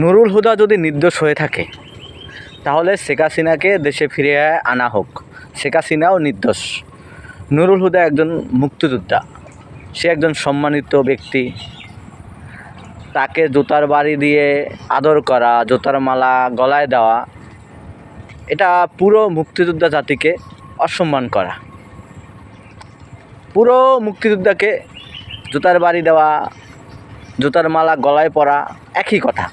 নুরুল হুদা যদি নির্দোষ হয়ে থাকে, তাহলে শেখ হাসিনাকে দেশে ফিরে আনা হোক। শেখ হাসিনাও নির্দোষ। নুরুল হুদা একজন মুক্তিযোদ্ধা। সে একজন সম্মানিত ব্যক্তি। তাকে জুতার বাড়ি দিয়ে আদর করা, জুতার মালা গলায় দেওয়া, এটা পুরো মুক্তিযোদ্ধা জাতিকে অসম্মান করা। পুরো মুক্তিযোদ্ধাকে জুতার বাড়ি দেওয়া, জুতার মালা গলায় পরা একই কথা।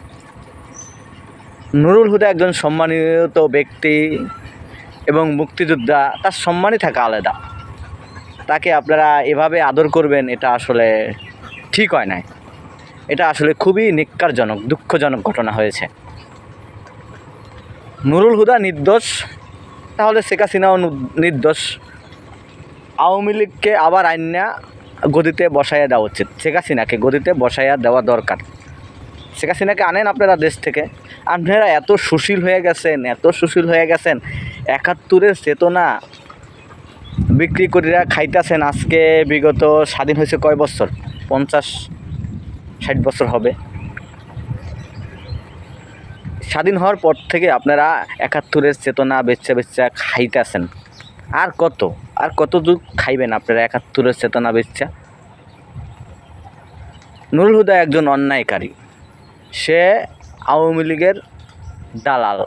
নুরুল হুদা একজন সম্মানিত ব্যক্তি এবং মুক্তিযোদ্ধা, তার সম্মানই থাকা আলাদা। তাকে আপনারা এভাবে আদর করবেন, এটা আসলে ঠিক হয় নাই। এটা আসলে খুবই নিক্কারজনক দুঃখজনক ঘটনা হয়েছে। নুরুল হুদা নির্দোষ, তাহলে শেখ হাসিনাও নির্দোষ। আওয়ামী লীগকে আবার আইনা গদিতে বসাইয়া দেওয়া উচিত। শেখ হাসিনাকে গদিতে বসাইয়া দেওয়া দরকার। শেখ হাসিনাকে আনেন আপনারা দেশ থেকে। আপনারা এত সুশীল হয়ে গেছেন, এত সুশীল হয়ে গেছেন, একাত্তরের চেতনা বিক্রি করিয়া খাইতেছেন আজকে বিগত স্বাধীন হয়েছে কয় বছর? পঞ্চাশ, ষাট বছর হবে। স্বাধীন হওয়ার পর থেকে আপনারা একাত্তরের চেতনা বেচ্চা বেচা খাইতেছেন। আর কত? আর কত দূর খাইবেন আপনারা একাত্তরের চেতনা বেচ্চা নুরুল হুদা একজন অন্যায়কারী। সে আওয়ামী লীগের দালাল।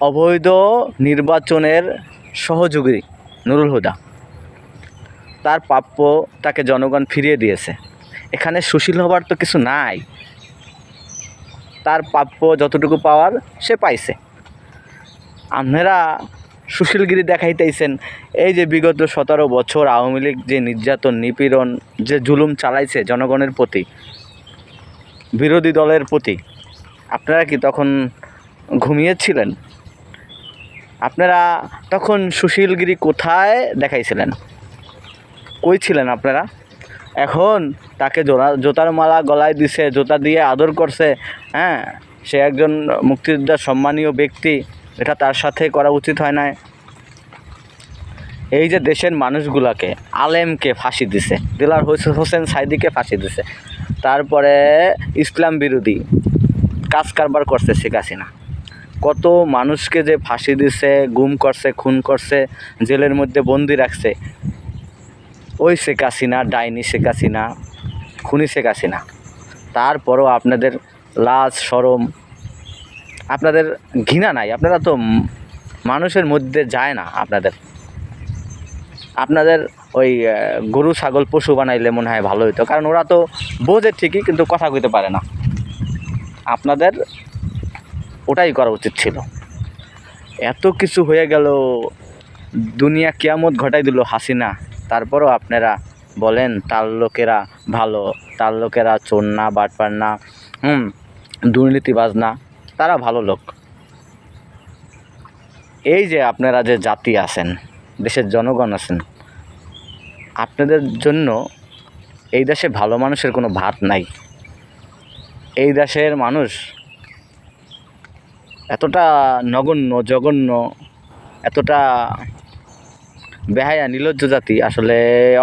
অবৈধ নির্বাচনের সহযোগী নুরুল হুদা। তার প্রাপ্য তাকে জনগণ ফিরিয়ে দিয়েছে। এখানে সুশীল হবার তো কিছু নাই। তার প্রাপ্য যতটুকু পাওয়ার সে পাইছে। আপনারা সুশীলগিরি দেখাইতেইছেন এই যে বিগত সতেরো বছর আওয়ামী লীগ যে নির্যাতন, নিপীড়ন, যে জুলুম চালাইছে জনগণের প্রতি বিরোধী দলের প্রতি আপনারা কি তখন ঘুমিয়েছিলেন? আপনারা তখন সুশীলগিরি কোথায় দেখাইছিলেন? কই ছিলেন আপনারা? এখন তাকে জোড়া, জোতার মালা গলায় দিছে, জোতা দিয়ে আদর করছে হ্যাঁ? সে একজন মুক্তিযোদ্ধার সম্মানীয় ব্যক্তি, এটা তার সাথে করা উচিত হয় না এই যে দেশের মানুষগুলাকে, আলেমকে ফাঁসি দিছে, দিলার হোসেন সাইদিকে ফাঁসি দিছে। তারপরে ইসলাম বিরোধী কাজ কারবার করছে শেখ হাসিনা। কত মানুষকে যে ফাঁসি দিছে, গুম করছে, খুন করছে, জেলের মধ্যে বন্দি রাখছে, ওই শেখ হাসিনা, ডাইনি শেখ হাসিনা, খুনি শেখ হাসিনা। তারপরও আপনাদের লাজ সরম আপনাদের ঘৃণা নাই। আপনারা তো মানুষের মধ্যে যায় না, আপনাদের। আপনাদের ওই গরু, ছাগল, পশু বানাইলে মনে হয় ভালো হতো কারণ ওরা তো বোঝে ঠিকই, কিন্তু কথা কইতে পারে না। আপনাদের ওটাই করা উচিত ছিল। এত কিছু হয়ে গেল, দুনিয়া কেয়ামত ঘটাই দিল হাসিনা। তারপরও আপনারা বলেন, তার লোকেরা ভালো, তার লোকেরা চোর না বাটপার না হুম দুর্নীতিবাজ না তারা ভালো লোক। এই যে আপনারা যে জাতি আছেন দেশের জনগণ আছেন, আপনাদের জন্য এই দেশে ভালো মানুষের কোনো ভাত নাই। এই দেশের মানুষ এতটা নগণ্য, জঘন্য, এতটা বেহায়া, নিলজ্জ জাতি, আসলে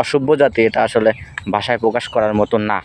অসভ্য জাতি, এটা আসলে ভাষায় প্রকাশ করার মতো না।